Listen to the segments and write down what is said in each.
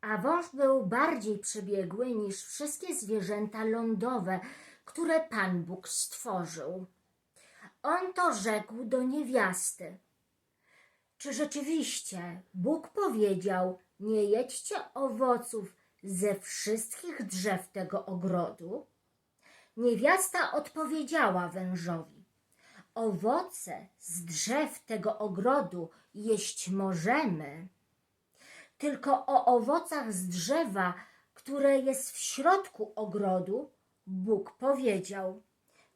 A wąż był bardziej przebiegły niż wszystkie zwierzęta lądowe, które Pan Bóg stworzył. On to rzekł do niewiasty. Czy rzeczywiście Bóg powiedział, nie jedźcie owoców ze wszystkich drzew tego ogrodu? Niewiasta odpowiedziała wężowi, owoce z drzew tego ogrodu jeść możemy, tylko o owocach z drzewa, które jest w środku ogrodu, Bóg powiedział,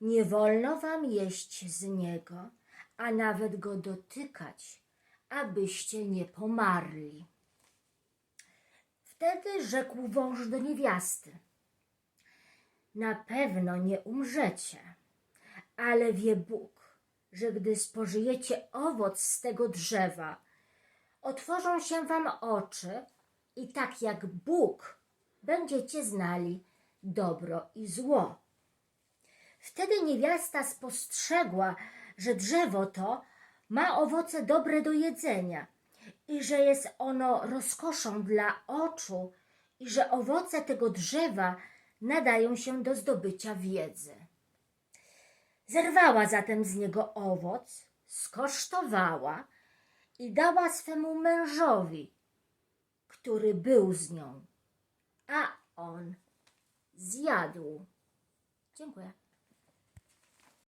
nie wolno wam jeść z niego, a nawet go dotykać, abyście nie pomarli. Wtedy rzekł wąż do niewiasty, na pewno nie umrzecie, ale wie Bóg, że gdy spożyjecie owoc z tego drzewa, otworzą się wam oczy i tak jak Bóg będziecie znali dobro i zło. Wtedy niewiasta spostrzegła, że drzewo to ma owoce dobre do jedzenia i że jest ono rozkoszą dla oczu i że owoce tego drzewa nadają się do zdobycia wiedzy. Zerwała zatem z niego owoc, skosztowała i dała swemu mężowi, który był z nią, a on zjadł. Dziękuję.